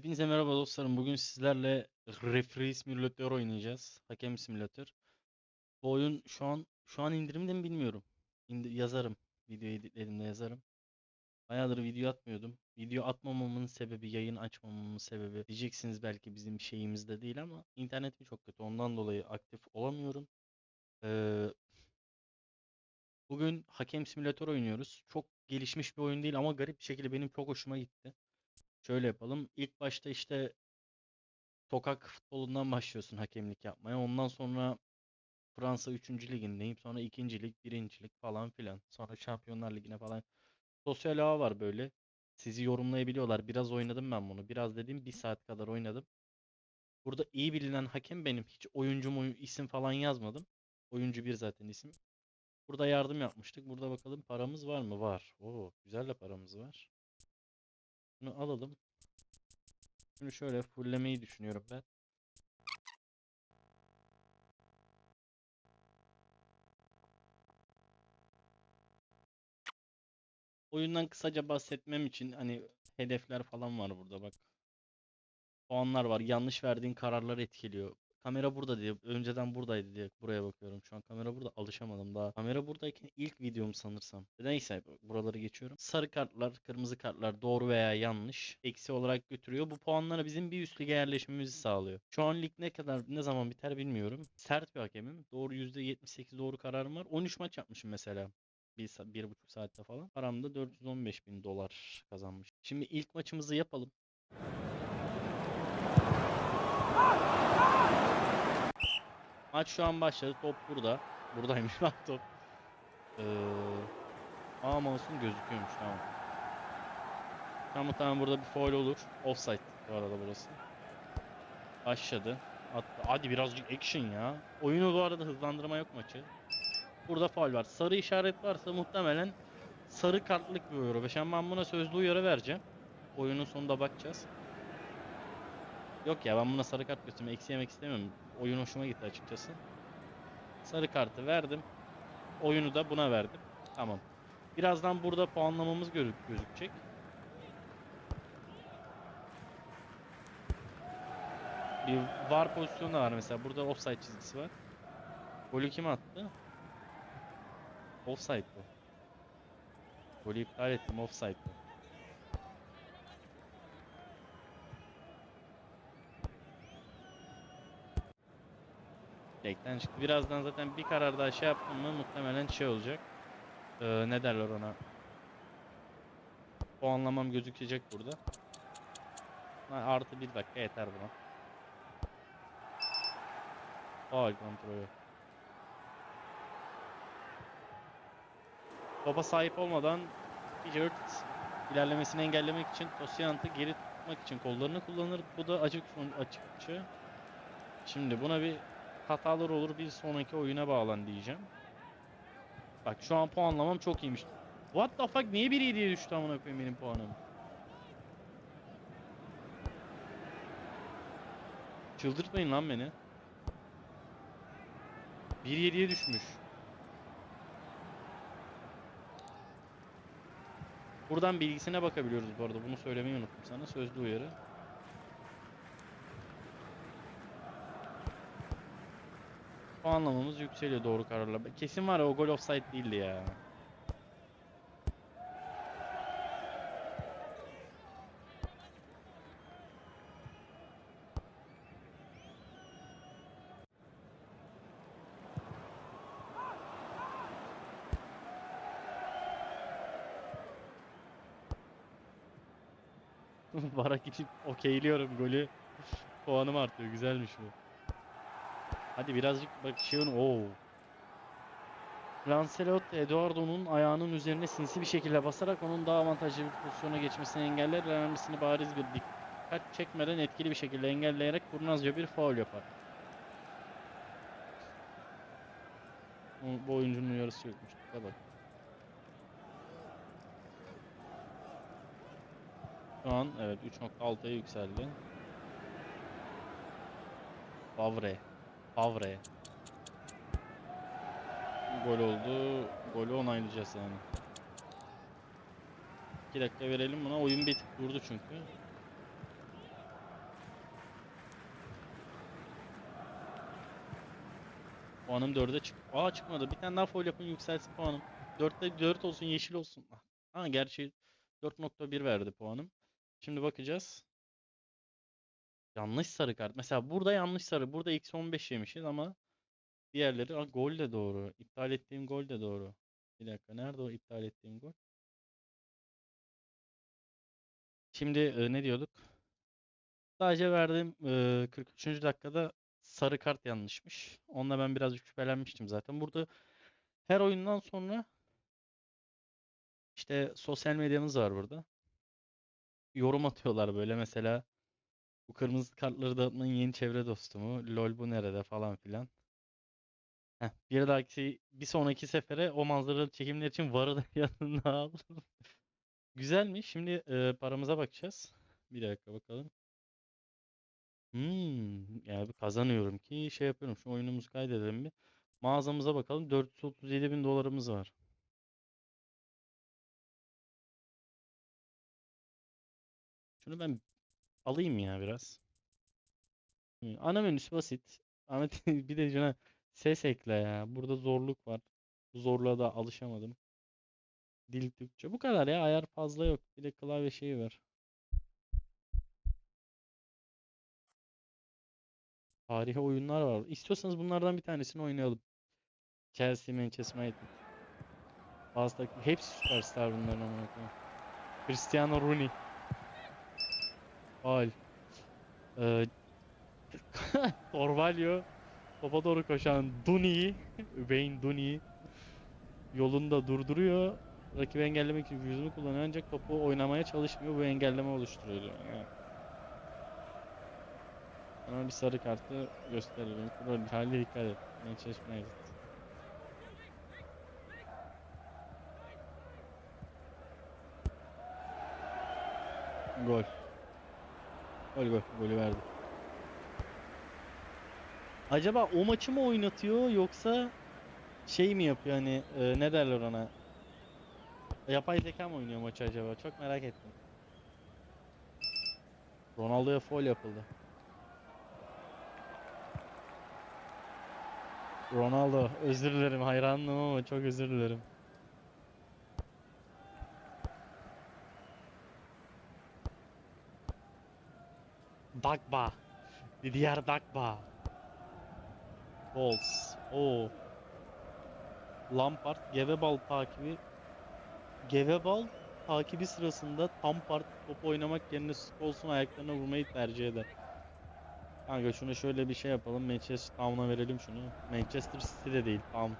Hepinize merhaba dostlarım. Bugün sizlerle Referee Simulator oynayacağız. Hakem simülatör. Bu oyun şu an şu an indirimde mi bilmiyorum. İndir, yazarım. Videoyu editlediğimde yazarım. Bayağıdır video atmıyordum. Video atmamamın sebebi, yayın açmamamın sebebi diyeceksiniz belki bizim şeyimizde değil ama internetim çok kötü. Ondan dolayı aktif olamıyorum. Ee, bugün hakem simülatör oynuyoruz. Çok gelişmiş bir oyun değil ama garip bir şekilde benim çok hoşuma gitti. Şöyle yapalım. İlk başta işte sokak futbolundan başlıyorsun hakemlik yapmaya. Ondan sonra Fransa 3. ligindeyim. Sonra 2. lig, 1. lig falan filan. Sonra Şampiyonlar Ligi'ne falan. Sosyal ağ var böyle. Sizi yorumlayabiliyorlar. Biraz oynadım ben bunu. Biraz dediğim bir saat kadar oynadım. Burada iyi bilinen hakem benim. Hiç oyuncu mu isim falan yazmadım. Oyuncu bir zaten isim. Burada yardım yapmıştık. Burada bakalım paramız var mı? Var. Oo, güzel de paramız var. Bunu alalım. Bunu şöyle fulllemeyi düşünüyorum ben. Oyundan kısaca bahsetmem için hani hedefler falan var burada bak. Puanlar var. Yanlış verdiğin kararlar etkiliyor. Kamera burada diye. Önceden buradaydı diye buraya bakıyorum. Şu an kamera burada. Alışamadım daha. Kamera buradayken ilk videom sanırsam. Neyse buraları geçiyorum. Sarı kartlar, kırmızı kartlar doğru veya yanlış eksi olarak götürüyor. Bu puanlara bizim bir üst lige yerleşmemizi sağlıyor. Şu an lig ne kadar ne zaman biter bilmiyorum. Sert bir hakemim. Doğru %78 doğru kararım var. 13 maç yapmışım mesela. Bir, bir buçuk saatte falan. Paramda 415 bin dolar kazanmış. Şimdi ilk maçımızı yapalım. Maç şu an başladı. Top burada. Buradaymış lan top. Ee, aa mouse'um gözüküyormuş tamam. Tamam tamam burada bir foul olur. Offside bu arada burası. Başladı. Attı. Hadi birazcık action ya. Oyunu bu arada hızlandırma yok maçı. Burada faul var. Sarı işaret varsa muhtemelen sarı kartlık bir uyarı. Ben ben buna sözlü uyarı vereceğim. Oyunun sonunda bakacağız. Yok ya ben buna sarı kart götürme eksi yemek istemiyorum. Oyun hoşuma gitti açıkçası. Sarı kartı verdim. Oyunu da buna verdim. Tamam. Birazdan burada puanlamamız görü- gözükecek. Bir var pozisyonu da var mesela. Burada offside çizgisi var. Golü kim attı? Offside bu. Golü iptal ettim offside bu. Direkten çıktı. Birazdan zaten bir karar daha şey yaptım mı muhtemelen şey olacak. Ee, ne derler ona? Puanlamam gözükecek burada. Artı bir dakika yeter buna. Faul kontrolü. Topa sahip olmadan Pijert ilerlemesini engellemek için Tosyant'ı geri tutmak için kollarını kullanır. Bu da açık açıkça. Şimdi buna bir hatalar olur bir sonraki oyuna bağlan diyeceğim. Bak şu an puanlamam çok iyiymiş. What the fuck niye 1-7'ye düştü amına koyayım benim puanım? Çıldırtmayın lan beni. 1-7'ye düşmüş. Buradan bilgisine bakabiliyoruz bu arada. Bunu söylemeyi unuttum sana. Sözlü uyarı. Puanlamamız yükseliyor doğru kararla. Kesin var o gol offside değildi ya. Vara gidip okeyliyorum golü. Puanım artıyor. Güzelmiş bu. Hadi birazcık bak şey onu. Oo. Lancelot Eduardo'nun ayağının üzerine sinsi bir şekilde basarak onun daha avantajlı bir pozisyona geçmesini engeller. Önemlisini bariz bir dikkat çekmeden etkili bir şekilde engelleyerek kurnazca bir faul yapar. Bu- oyuncunun uyarısı yokmuş. Bak. Şu an evet 3.6'ya yükseldi. Favre. Favre. Gol oldu. Golü onaylayacağız yani. 2 dakika verelim buna. Oyun bir tık durdu çünkü. Puanım 4'e çık. Aa çıkmadı. Bir tane daha foul yapın yükselsin puanım. 4'te 4 olsun yeşil olsun. Ha gerçi 4.1 verdi puanım. Şimdi bakacağız. Yanlış sarı kart. Mesela burada yanlış sarı. Burada x15 yemişiz ama diğerleri Aa, gol de doğru. İptal ettiğim gol de doğru. Bir dakika nerede o iptal ettiğim gol? Şimdi e, ne diyorduk? Sadece verdiğim e, 43. dakikada sarı kart yanlışmış. Onunla ben birazcık şüphelenmiştim zaten. Burada her oyundan sonra işte sosyal medyamız var burada. Yorum atıyorlar böyle mesela bu kırmızı kartları dağıtmanın yeni çevre dostu mu? LoL bu nerede falan filan. Heh, bir dahaki bir sonraki sefere o manzaralı çekimler için VAR'ı da yanına al. Güzelmiş. Şimdi e, paramıza bakacağız. Bir dakika bakalım. Hmm, yani kazanıyorum ki şey yapıyorum. Şu oyunumuzu kaydedelim bir. Mağazamıza bakalım. 437 bin dolarımız var. Şunu ben alayım ya biraz. Hı, Ana menüsü basit. Ahmet bir de şuna ses ekle ya. Burada zorluk var. Bu zorluğa da alışamadım. Dil Türkçe. Bu kadar ya. Ayar fazla yok. Bir de klavye şeyi var. Tarihi oyunlar var. İstiyorsanız bunlardan bir tanesini oynayalım. Chelsea, Manchester United. Bazı takım hepsi süperstar bunların amına koyayım. Cristiano Rooney. Faul. Ee, Torvalio topa doğru koşan Duni'yi Wayne Duni'yi yolunda durduruyor. Rakibi engellemek için vücudunu kullanıyor ancak topu oynamaya çalışmıyor. Bu engelleme oluşturuyor. Yani. Sana bir sarı kartı gösteririm. Rol hali dikkat et. Manchester United. Gol. Gol gol. Golü verdi. Acaba o maçı mı oynatıyor yoksa şey mi yapıyor hani e, ne derler ona? Yapay zeka mı oynuyor maçı acaba? Çok merak ettim. Ronaldo'ya foul yapıldı. Ronaldo özür dilerim hayranım ama çok özür dilerim. Dagba. Didier Dagba. Goals. Oo. Lampard Gevebal takibi Gevebal takibi sırasında Lampard top oynamak yerine Scholes'un ayaklarına vurmayı tercih eder. Kanka şunu şöyle bir şey yapalım. Manchester Town'a verelim şunu. Manchester City de değil. Town.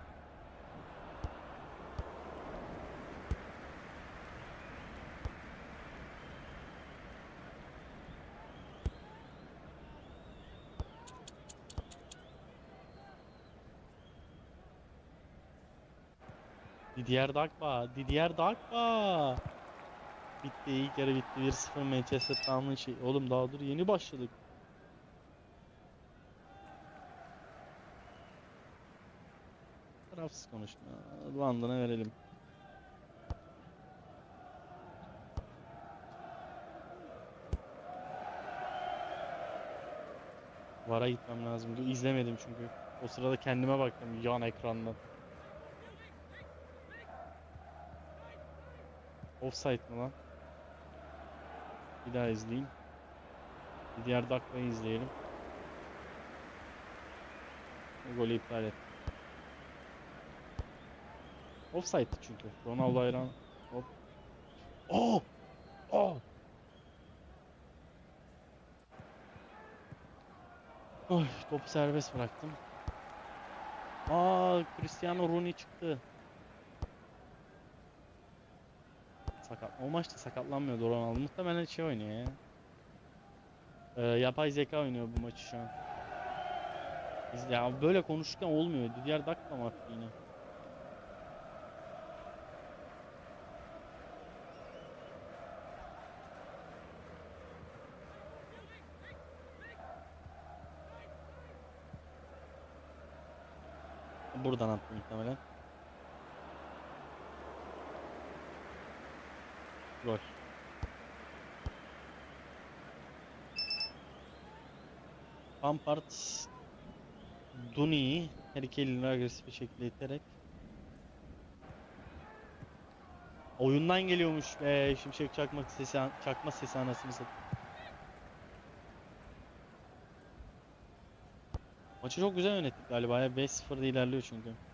Didier Drogba, Didier Drogba. Bitti ilk yarı bitti 1-0 Manchester Town'un şey. Oğlum daha dur yeni başladık. Tarafsız konuşma. Rwandan'a verelim. Vara gitmem lazım. Dur, İzlemedim çünkü. O sırada kendime baktım yan ekrandan. Offside mı lan? Bir daha izleyeyim. Bir diğer dakikayı izleyelim. O golü iptal et. Offside'dı çünkü. Ronaldo hayran. Hop. Oh! Oh! Oy, topu serbest bıraktım. Aa, Cristiano Rooney çıktı. Sakat. O maçta sakatlanmıyordu Ronaldo. Muhtemelen şey oynuyor ya. Ee, yapay zeka oynuyor bu maçı şu an. Biz ya böyle konuşurken olmuyor. Diğer dakika mı attı yine? Buradan attı muhtemelen. Gol. Lampard Duni'yi her iki elini agresif bir şekilde iterek Oyundan geliyormuş be şimşek çakmak sesi çakma sesi anasını satayım. Maçı çok güzel yönettik galiba ya 5-0'da ilerliyor çünkü.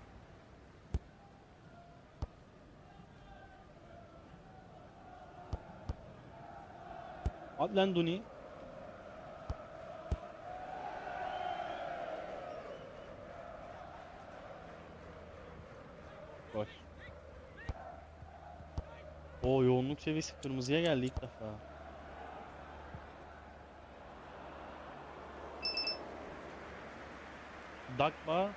Duni. Gol. O yoğunluk seviyesi kırmızıya geldi ilk defa. Dakba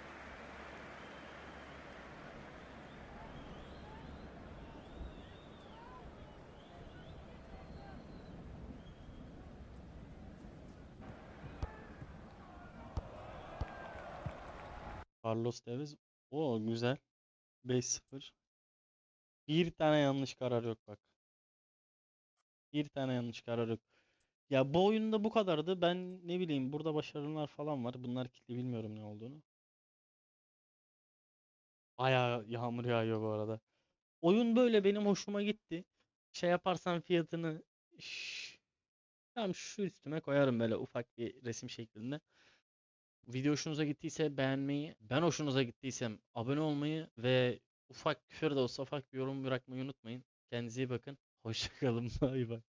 Carlos Tevez. O güzel. 5-0. Bir tane yanlış karar yok bak. Bir tane yanlış karar yok. Ya bu oyunda bu kadardı. Ben ne bileyim burada başarılar falan var. Bunlar kilitli bilmiyorum ne olduğunu. Bayağı yağmur yağıyor bu arada. Oyun böyle benim hoşuma gitti. Şey yaparsan fiyatını şş, tam şu üstüme koyarım böyle ufak bir resim şeklinde. Video hoşunuza gittiyse beğenmeyi, ben hoşunuza gittiysem abone olmayı ve ufak küfür de olsa ufak bir yorum bırakmayı unutmayın. Kendinize iyi bakın. Hoşçakalın. Bay bay.